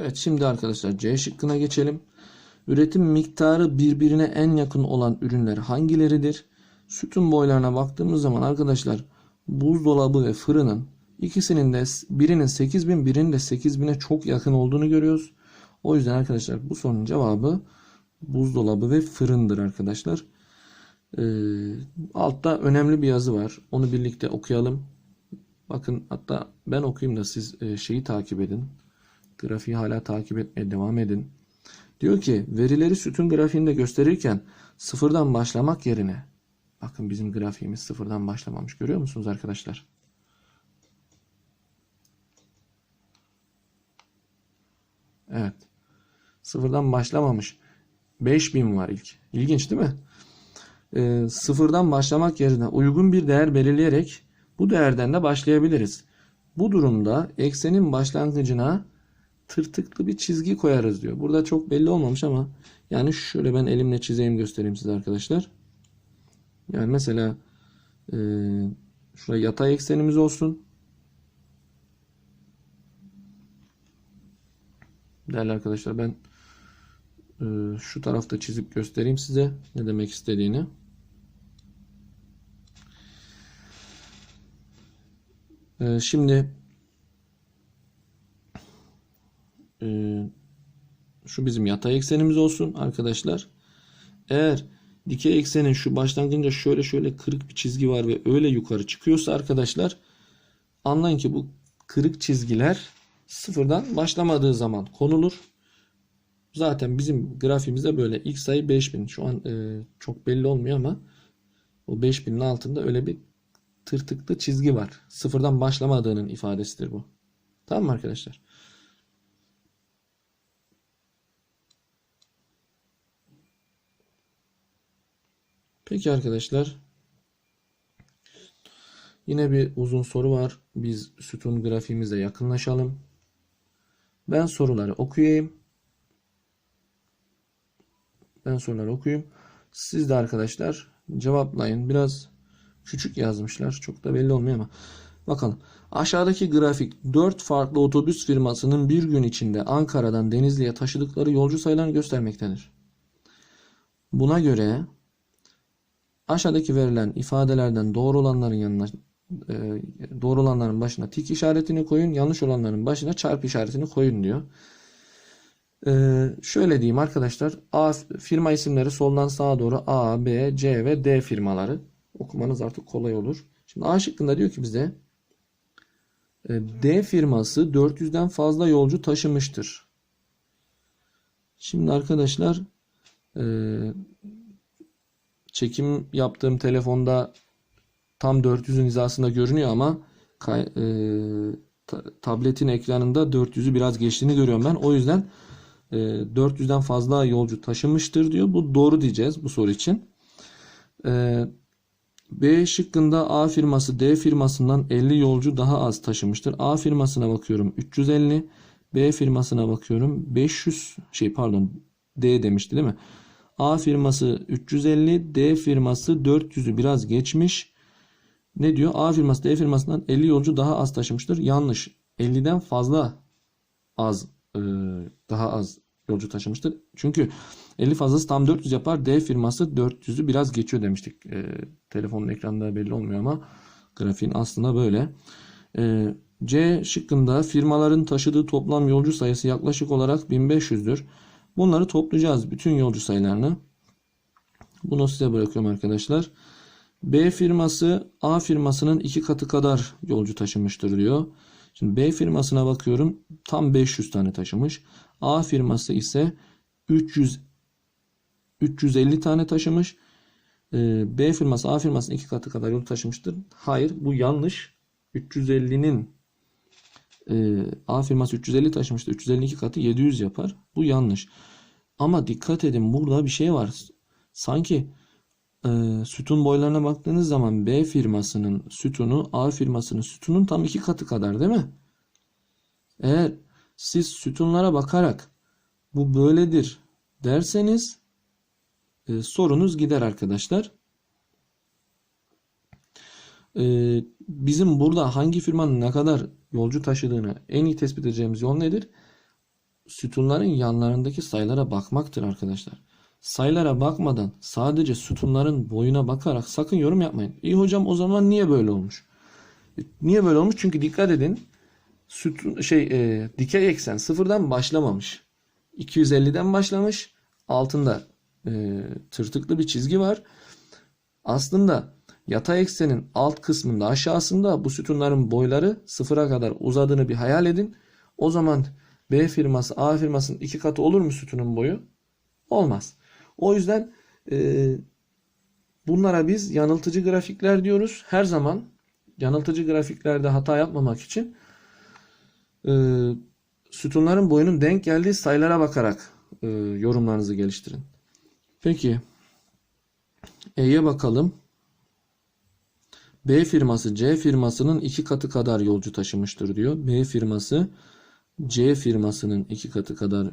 Evet şimdi arkadaşlar C şıkkına geçelim. Üretim miktarı birbirine en yakın olan ürünler hangileridir? Sütun boylarına baktığımız zaman arkadaşlar buzdolabı ve fırının ikisinin de birinin 8000 birinin de 8000'e çok yakın olduğunu görüyoruz. O yüzden arkadaşlar bu sorunun cevabı buzdolabı ve fırındır arkadaşlar. Ee, altta önemli bir yazı var. Onu birlikte okuyalım. Bakın hatta ben okuyayım da siz e, şeyi takip edin. Grafiği hala takip etmeye devam edin. Diyor ki verileri sütun grafiğinde gösterirken sıfırdan başlamak yerine bakın bizim grafiğimiz sıfırdan başlamamış. Görüyor musunuz arkadaşlar? Evet. Sıfırdan başlamamış. 5000 var ilk. İlginç değil mi? Ee, sıfırdan başlamak yerine uygun bir değer belirleyerek bu değerden de başlayabiliriz. Bu durumda eksenin başlangıcına tırtıklı bir çizgi koyarız diyor. Burada çok belli olmamış ama yani şöyle ben elimle çizeyim göstereyim size arkadaşlar. Yani mesela e, şuraya yatay eksenimiz olsun. Değerli arkadaşlar ben e, şu tarafta çizip göstereyim size ne demek istediğini. E, şimdi e, şu bizim yatay eksenimiz olsun arkadaşlar. Eğer dikey eksenin şu başlangıcında şöyle şöyle kırık bir çizgi var ve öyle yukarı çıkıyorsa arkadaşlar anlayın ki bu kırık çizgiler sıfırdan başlamadığı zaman konulur. Zaten bizim grafiğimizde böyle ilk sayı 5000. Şu an e, çok belli olmuyor ama o 5000'in altında öyle bir tırtıklı çizgi var. Sıfırdan başlamadığının ifadesidir bu. Tamam mı arkadaşlar? Peki arkadaşlar. Yine bir uzun soru var. Biz sütun grafiğimizle yakınlaşalım. Ben soruları okuyayım. Ben soruları okuyayım. Siz de arkadaşlar cevaplayın. Biraz küçük yazmışlar. Çok da belli olmuyor ama. Bakalım. Aşağıdaki grafik 4 farklı otobüs firmasının bir gün içinde Ankara'dan Denizli'ye taşıdıkları yolcu sayılarını göstermektedir. Buna göre aşağıdaki verilen ifadelerden doğru olanların yanına e, doğru olanların başına tik işaretini koyun, yanlış olanların başına çarpı işaretini koyun diyor. Ee, şöyle diyeyim arkadaşlar. A firma isimleri soldan sağa doğru A, B, C ve D firmaları. Okumanız artık kolay olur. Şimdi A şıkkında diyor ki bize e, D firması 400'den fazla yolcu taşımıştır. Şimdi arkadaşlar e, çekim yaptığım telefonda tam 400'ün hizasında görünüyor ama e, ta, tabletin ekranında 400'ü biraz geçtiğini görüyorum ben. O yüzden e, 400'den fazla yolcu taşımıştır diyor. Bu doğru diyeceğiz bu soru için. E, B şıkkında A firması D firmasından 50 yolcu daha az taşımıştır. A firmasına bakıyorum 350. B firmasına bakıyorum 500 şey pardon D demişti değil mi? A firması 350, D firması 400'ü biraz geçmiş. Ne diyor? A firması D firmasından 50 yolcu daha az taşımıştır. Yanlış. 50'den fazla az e, daha az yolcu taşımıştır. Çünkü 50 fazlası tam 400 yapar. D firması 400'ü biraz geçiyor demiştik. E, telefonun ekranında belli olmuyor ama grafiğin aslında böyle. E, C şıkkında firmaların taşıdığı toplam yolcu sayısı yaklaşık olarak 1500'dür. Bunları toplayacağız. Bütün yolcu sayılarını. Bunu size bırakıyorum arkadaşlar. B firması A firmasının iki katı kadar yolcu taşımıştır diyor. Şimdi B firmasına bakıyorum. Tam 500 tane taşımış. A firması ise 300 350 tane taşımış. Ee, B firması A firmasının iki katı kadar yol taşımıştır. Hayır bu yanlış. 350'nin e, A firması 350 taşımıştır. 352 katı 700 yapar. Bu yanlış. Ama dikkat edin burada bir şey var. Sanki e, sütun boylarına baktığınız zaman B firmasının sütunu A firmasının sütunun tam iki katı kadar değil mi? Eğer siz sütunlara bakarak bu böyledir derseniz e, sorunuz gider arkadaşlar. E, bizim burada hangi firmanın ne kadar yolcu taşıdığını en iyi tespit edeceğimiz yol nedir? Sütunların yanlarındaki sayılara bakmaktır arkadaşlar. Sayılara bakmadan sadece sütunların boyuna bakarak sakın yorum yapmayın. İyi hocam o zaman niye böyle olmuş? E, Niye böyle olmuş? Çünkü dikkat edin. Sütun, şey e, dikey eksen sıfırdan başlamamış. 250'den başlamış. Altında e, tırtıklı bir çizgi var. Aslında yatay eksenin alt kısmında aşağısında bu sütunların boyları sıfıra kadar uzadığını bir hayal edin. O zaman B firması A firmasının iki katı olur mu sütunun boyu? Olmaz. O yüzden e, bunlara biz yanıltıcı grafikler diyoruz. Her zaman yanıltıcı grafiklerde hata yapmamak için e, sütunların boyunun denk geldiği sayılara bakarak e, yorumlarınızı geliştirin. Peki E'ye bakalım. B firması C firmasının iki katı kadar yolcu taşımıştır diyor. B firması C firmasının iki katı kadar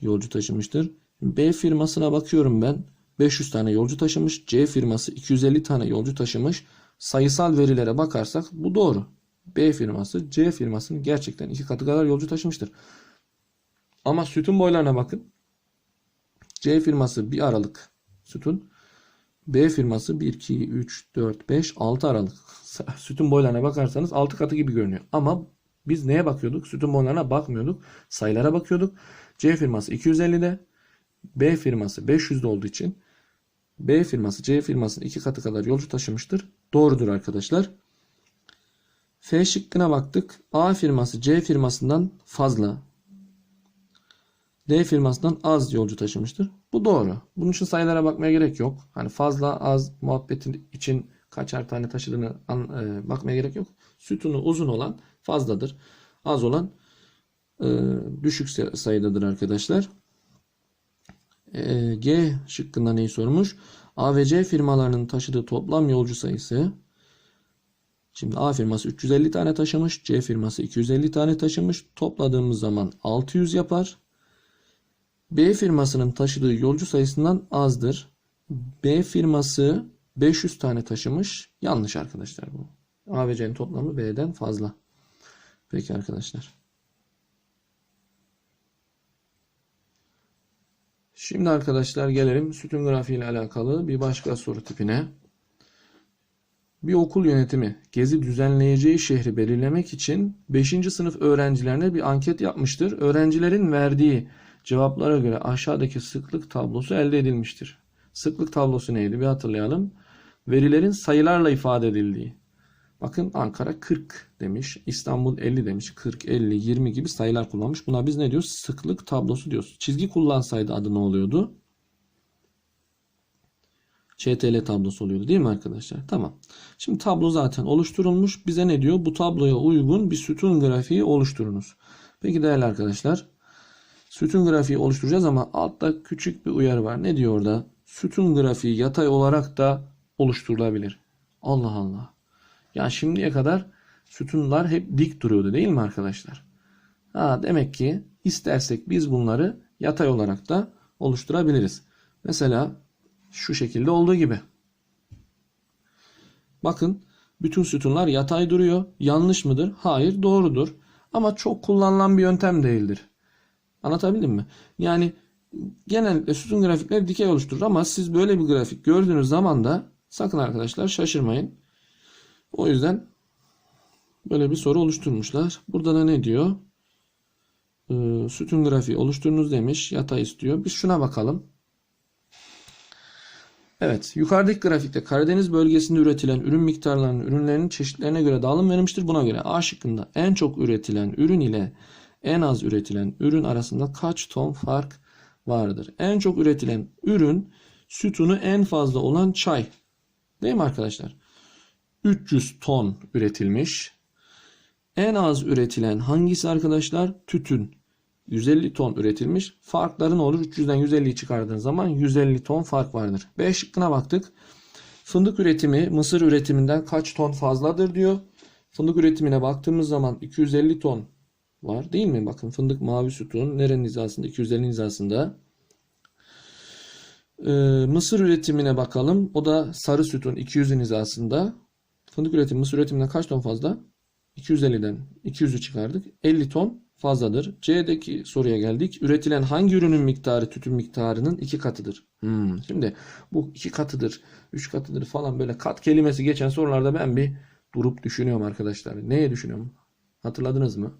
yolcu taşımıştır. B firmasına bakıyorum ben. 500 tane yolcu taşımış. C firması 250 tane yolcu taşımış. Sayısal verilere bakarsak bu doğru. B firması C firmasının gerçekten iki katı kadar yolcu taşımıştır. Ama sütun boylarına bakın. C firması bir aralık sütun. B firması 1, 2, 3, 4, 5, 6 aralık. Sütun boylarına bakarsanız 6 katı gibi görünüyor. Ama biz neye bakıyorduk? Sütun boylarına bakmıyorduk. Sayılara bakıyorduk. C firması 250'de. B firması 500'de olduğu için B firması C firmasının iki katı kadar yolcu taşımıştır. Doğrudur arkadaşlar. F şıkkına baktık. A firması C firmasından fazla. D firmasından az yolcu taşımıştır. Bu doğru. Bunun için sayılara bakmaya gerek yok. Hani fazla az muhabbetin için kaçar tane taşıdığını e, bakmaya gerek yok. Sütunu uzun olan fazladır. Az olan e, düşük sayıdadır arkadaşlar. E, G şıkkında neyi sormuş? A ve C firmalarının taşıdığı toplam yolcu sayısı Şimdi A firması 350 tane taşımış. C firması 250 tane taşımış. Topladığımız zaman 600 yapar. B firmasının taşıdığı yolcu sayısından azdır. B firması 500 tane taşımış. Yanlış arkadaşlar bu. A ve C'nin toplamı B'den fazla. Peki arkadaşlar. Şimdi arkadaşlar gelelim sütun grafiği ile alakalı bir başka soru tipine. Bir okul yönetimi gezi düzenleyeceği şehri belirlemek için 5. sınıf öğrencilerine bir anket yapmıştır. Öğrencilerin verdiği cevaplara göre aşağıdaki sıklık tablosu elde edilmiştir. Sıklık tablosu neydi? Bir hatırlayalım. Verilerin sayılarla ifade edildiği. Bakın Ankara 40 demiş, İstanbul 50 demiş, 40, 50, 20 gibi sayılar kullanmış. Buna biz ne diyoruz? Sıklık tablosu diyoruz. Çizgi kullansaydı adı ne oluyordu? ÇTL tablosu oluyordu değil mi arkadaşlar? Tamam. Şimdi tablo zaten oluşturulmuş. Bize ne diyor? Bu tabloya uygun bir sütun grafiği oluşturunuz. Peki değerli arkadaşlar. Sütun grafiği oluşturacağız ama altta küçük bir uyarı var. Ne diyor orada? Sütun grafiği yatay olarak da oluşturulabilir. Allah Allah. Ya şimdiye kadar sütunlar hep dik duruyordu değil mi arkadaşlar? Ha, demek ki istersek biz bunları yatay olarak da oluşturabiliriz. Mesela şu şekilde olduğu gibi. Bakın bütün sütunlar yatay duruyor. Yanlış mıdır? Hayır doğrudur. Ama çok kullanılan bir yöntem değildir. Anlatabildim mi? Yani genellikle sütun grafikleri dikey oluşturur ama siz böyle bir grafik gördüğünüz zaman da sakın arkadaşlar şaşırmayın. O yüzden böyle bir soru oluşturmuşlar. Burada da ne diyor? Ee, sütun grafiği oluşturunuz demiş. Yatay istiyor. Biz şuna bakalım. Evet, yukarıdaki grafikte Karadeniz bölgesinde üretilen ürün miktarlarının ürünlerinin çeşitlerine göre dağılım verilmiştir. Buna göre A şıkkında en çok üretilen ürün ile en az üretilen ürün arasında kaç ton fark vardır? En çok üretilen ürün sütunu en fazla olan çay. Değil mi arkadaşlar? 300 ton üretilmiş. En az üretilen hangisi arkadaşlar? Tütün. 150 ton üretilmiş. Farkları ne olur? 300'den 150'yi çıkardığın zaman 150 ton fark vardır. B şıkkına baktık. Fındık üretimi Mısır üretiminden kaç ton fazladır diyor. Fındık üretimine baktığımız zaman 250 ton var değil mi? Bakın fındık mavi sütun nerenin hizasında? 250 hizasında. Ee, mısır üretimine bakalım. O da sarı sütun 200'ün hizasında. Fındık üretimi Mısır üretiminden kaç ton fazla? 250'den 200'ü çıkardık. 50 ton fazladır. C'deki soruya geldik. Üretilen hangi ürünün miktarı tütün miktarının iki katıdır? Hmm, Şimdi bu iki katıdır, üç katıdır falan böyle kat kelimesi geçen sorularda ben bir durup düşünüyorum arkadaşlar. Neye düşünüyorum? Hatırladınız mı?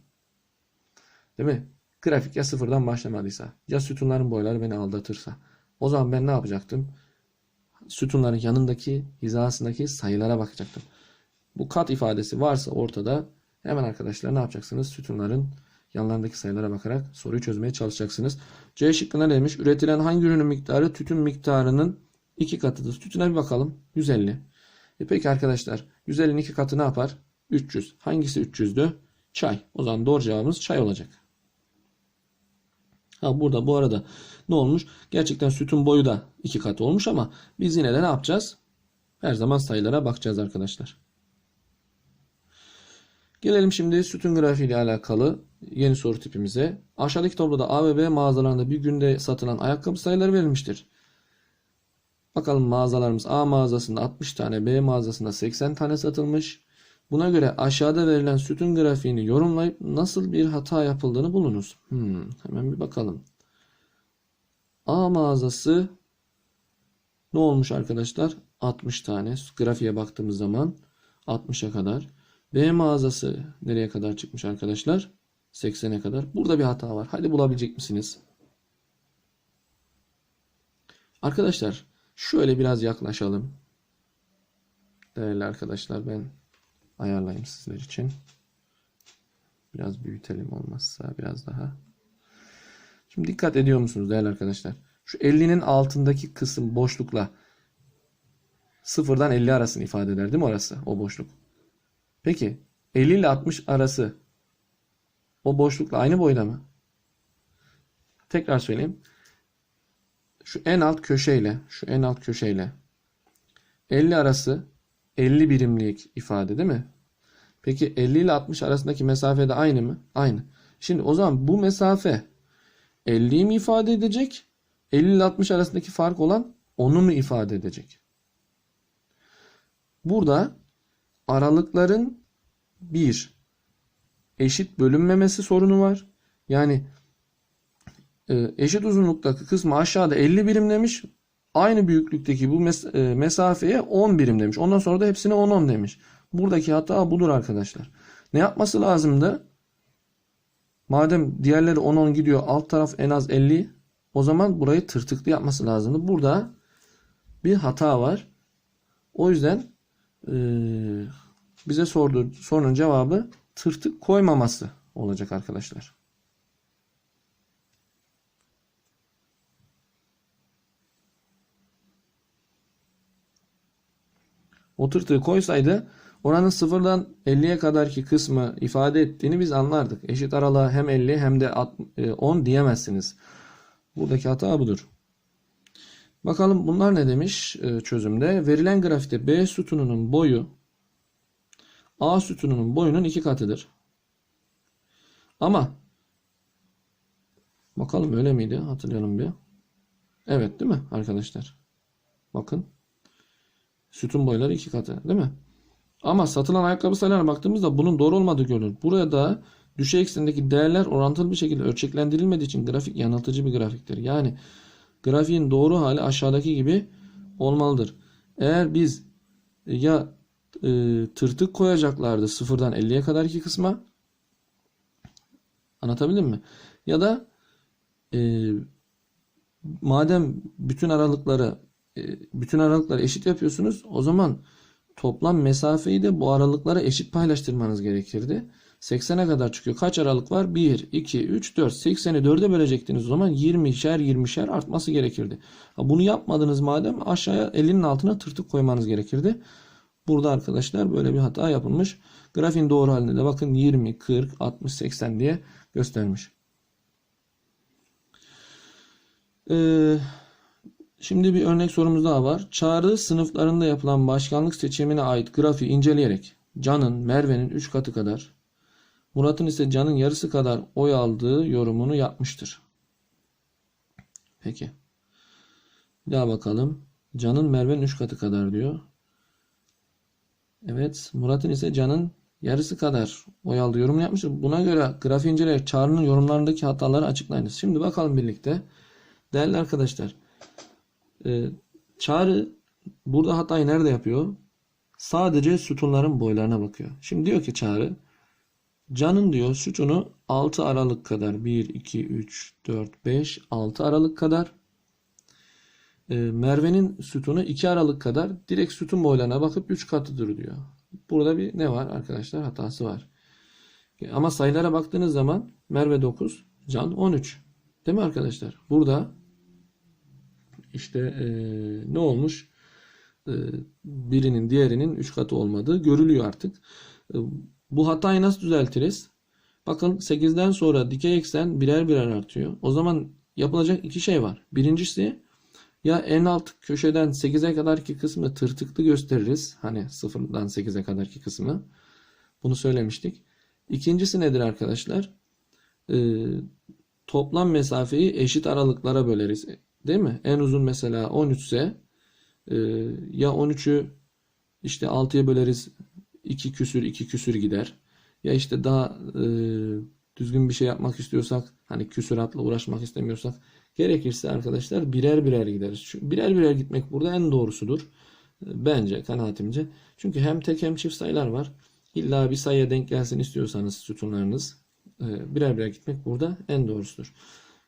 Değil mi? Grafik ya sıfırdan başlamadıysa, ya sütunların boyları beni aldatırsa. O zaman ben ne yapacaktım? Sütunların yanındaki, hizasındaki sayılara bakacaktım. Bu kat ifadesi varsa ortada hemen arkadaşlar ne yapacaksınız? Sütunların yanlarındaki sayılara bakarak soruyu çözmeye çalışacaksınız. C şıkkına demiş? Üretilen hangi ürünün miktarı tütün miktarının iki katıdır. Tütüne bir bakalım. 150. E peki arkadaşlar 150'nin iki katı ne yapar? 300. Hangisi 300'dü? Çay. O zaman doğru cevabımız çay olacak. Ha burada bu arada ne olmuş? Gerçekten sütun boyu da iki kat olmuş ama biz yine de ne yapacağız? Her zaman sayılara bakacağız arkadaşlar. Gelelim şimdi sütun grafiği ile alakalı yeni soru tipimize. Aşağıdaki tabloda A ve B mağazalarında bir günde satılan ayakkabı sayıları verilmiştir. Bakalım mağazalarımız A mağazasında 60 tane, B mağazasında 80 tane satılmış. Buna göre aşağıda verilen sütun grafiğini yorumlayıp nasıl bir hata yapıldığını bulunuz. Hmm, hemen bir bakalım. A mağazası ne olmuş arkadaşlar? 60 tane. Grafiğe baktığımız zaman 60'a kadar. B mağazası nereye kadar çıkmış arkadaşlar? 80'e kadar. Burada bir hata var. Hadi bulabilecek misiniz? Arkadaşlar şöyle biraz yaklaşalım. Değerli arkadaşlar ben ayarlayayım sizler için. Biraz büyütelim olmazsa biraz daha. Şimdi dikkat ediyor musunuz değerli arkadaşlar? Şu 50'nin altındaki kısım boşlukla sıfırdan 50 arasını ifade eder değil mi orası? O boşluk. Peki 50 ile 60 arası o boşlukla aynı boyda mı? Tekrar söyleyeyim. Şu en alt köşeyle şu en alt köşeyle 50 arası 50 birimlik ifade değil mi? Peki 50 ile 60 arasındaki mesafe de aynı mı? Aynı. Şimdi o zaman bu mesafe 50'yi mi ifade edecek? 50 ile 60 arasındaki fark olan onu mu ifade edecek? Burada aralıkların bir eşit bölünmemesi sorunu var. Yani e, eşit uzunluktaki kısmı aşağıda 50 birim demiş. Aynı büyüklükteki bu e, mesafeye 10 birim demiş. Ondan sonra da hepsine 10-10 demiş. Buradaki hata budur arkadaşlar. Ne yapması lazımdı? Madem diğerleri 10-10 gidiyor alt taraf en az 50 o zaman burayı tırtıklı yapması lazımdı. Burada bir hata var. O yüzden bize sorduğu sorunun cevabı tırtık koymaması olacak arkadaşlar. O tırtığı koysaydı oranın sıfırdan 50'ye kadarki kısmı ifade ettiğini biz anlardık. Eşit aralığa hem 50 hem de 10 diyemezsiniz. Buradaki hata budur. Bakalım bunlar ne demiş e, çözümde? Verilen grafikte B sütununun boyu A sütununun boyunun iki katıdır. Ama bakalım öyle miydi? Hatırlayalım bir. Evet değil mi arkadaşlar? Bakın. Sütun boyları iki katı değil mi? Ama satılan ayakkabı sayılarına baktığımızda bunun doğru olmadığı görülür. Burada düşey eksenindeki değerler orantılı bir şekilde ölçeklendirilmediği için grafik yanıltıcı bir grafiktir. Yani grafiğin doğru hali aşağıdaki gibi olmalıdır. Eğer biz ya e, tırtık koyacaklardı sıfırdan 50'ye kadarki kısma anlatabildim mi? Ya da e, madem bütün aralıkları e, bütün aralıkları eşit yapıyorsunuz o zaman toplam mesafeyi de bu aralıklara eşit paylaştırmanız gerekirdi. 80'e kadar çıkıyor. Kaç aralık var? 1, 2, 3, 4. 80'i 4'e bölecektiniz o zaman 20'şer 20'şer artması gerekirdi. Bunu yapmadınız madem aşağıya 50'nin altına tırtık koymanız gerekirdi. Burada arkadaşlar böyle bir hata yapılmış. Grafiğin doğru halinde de bakın 20, 40, 60, 80 diye göstermiş. Ee, şimdi bir örnek sorumuz daha var. Çağrı sınıflarında yapılan başkanlık seçimine ait grafiği inceleyerek Can'ın Merve'nin 3 katı kadar, Murat'ın ise Can'ın yarısı kadar oy aldığı yorumunu yapmıştır. Peki. Bir daha bakalım. Can'ın Merve'nin 3 katı kadar diyor. Evet. Murat'ın ise Can'ın yarısı kadar oy aldı yorum yapmıştır. Buna göre grafik inceleyerek çağrının yorumlarındaki hataları açıklayınız. Şimdi bakalım birlikte. Değerli arkadaşlar. e, çağrı burada hatayı nerede yapıyor? Sadece sütunların boylarına bakıyor. Şimdi diyor ki çağrı Can'ın diyor sütunu 6 aralık kadar 1, 2, 3, 4, 5, 6 aralık kadar. E, Merve'nin sütunu 2 aralık kadar direkt sütun boylarına bakıp 3 katıdır diyor. Burada bir ne var arkadaşlar? Hatası var. Ama sayılara baktığınız zaman Merve 9, Can 13. Değil mi arkadaşlar? Burada işte e, ne olmuş? E, birinin diğerinin 3 katı olmadığı görülüyor artık. E, bu hatayı nasıl düzeltiriz? Bakın 8'den sonra dikey eksen birer birer artıyor. O zaman yapılacak iki şey var. Birincisi ya en alt köşeden 8'e kadarki kısmı tırtıklı gösteririz. Hani 0'dan 8'e kadarki kısmı. Bunu söylemiştik. İkincisi nedir arkadaşlar? Ee, toplam mesafeyi eşit aralıklara böleriz. Değil mi? En uzun mesela 13 ise e, ya 13'ü işte 6'ya böleriz 2 küsür 2 küsür gider. Ya işte daha e, düzgün bir şey yapmak istiyorsak hani küsuratla uğraşmak istemiyorsak gerekirse arkadaşlar birer birer gideriz. Çünkü birer birer gitmek burada en doğrusudur. E, Bence kanaatimce. Çünkü hem tek hem çift sayılar var. İlla bir sayıya denk gelsin istiyorsanız sütunlarınız e, birer birer gitmek burada en doğrusudur.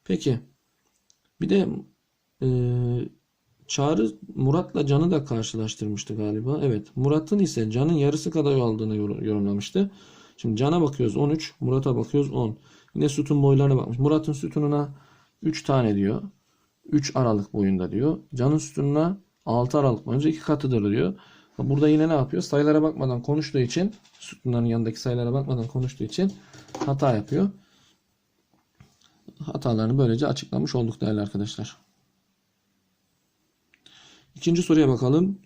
Peki bir de e, Çağrı Murat'la Can'ı da karşılaştırmıştı galiba. Evet. Murat'ın ise Can'ın yarısı kadar oy aldığını yor- yorumlamıştı. Şimdi Can'a bakıyoruz 13. Murat'a bakıyoruz 10. Yine sütun boylarına bakmış. Murat'ın sütununa 3 tane diyor. 3 aralık boyunda diyor. Can'ın sütununa 6 aralık boyunca 2 katıdır diyor. Burada yine ne yapıyor? Sayılara bakmadan konuştuğu için sütunların yanındaki sayılara bakmadan konuştuğu için hata yapıyor. Hatalarını böylece açıklamış olduk değerli arkadaşlar. İkinci soruya bakalım.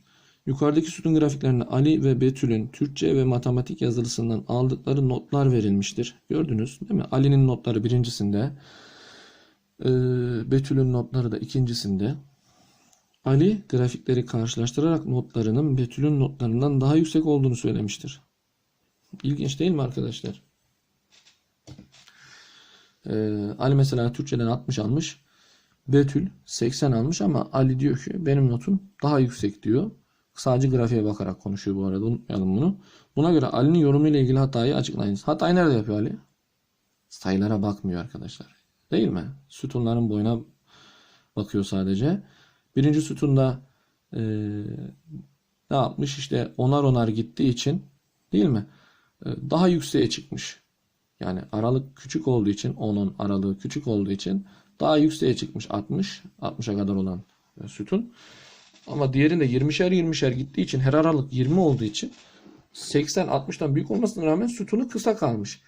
Yukarıdaki sütun grafiklerinde Ali ve Betül'ün Türkçe ve matematik yazılısından aldıkları notlar verilmiştir. Gördünüz değil mi? Ali'nin notları birincisinde, e, Betül'ün notları da ikincisinde. Ali grafikleri karşılaştırarak notlarının Betül'ün notlarından daha yüksek olduğunu söylemiştir. İlginç değil mi arkadaşlar? E, Ali mesela Türkçeden 60 almış. Betül 80 almış ama Ali diyor ki benim notum daha yüksek diyor. Sadece grafiğe bakarak konuşuyor bu arada unutmayalım bunu. Buna göre Ali'nin yorumuyla ilgili hatayı açıklayınız. Hatayı nerede yapıyor Ali? Sayılara bakmıyor arkadaşlar. Değil mi? Sütunların boyuna bakıyor sadece. Birinci sütunda eee, ne yapmış? İşte onar onar gittiği için değil mi? Eee, daha yükseğe çıkmış. Yani aralık küçük olduğu için onun aralığı küçük olduğu için daha yükseğe çıkmış 60 60'a kadar olan e, sütun. Ama diğerinde 20'şer 20'şer gittiği için her aralık 20 olduğu için 80 60'tan büyük olmasına rağmen sütunu kısa kalmış.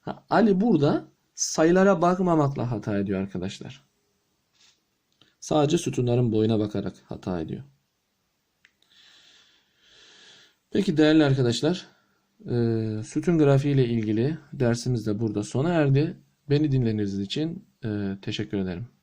Ha, Ali burada sayılara bakmamakla hata ediyor arkadaşlar. Sadece sütunların boyuna bakarak hata ediyor. Peki değerli arkadaşlar, e, sütun grafiği ile ilgili dersimiz de burada sona erdi. Beni dinlediğiniz için e, teşekkür ederim.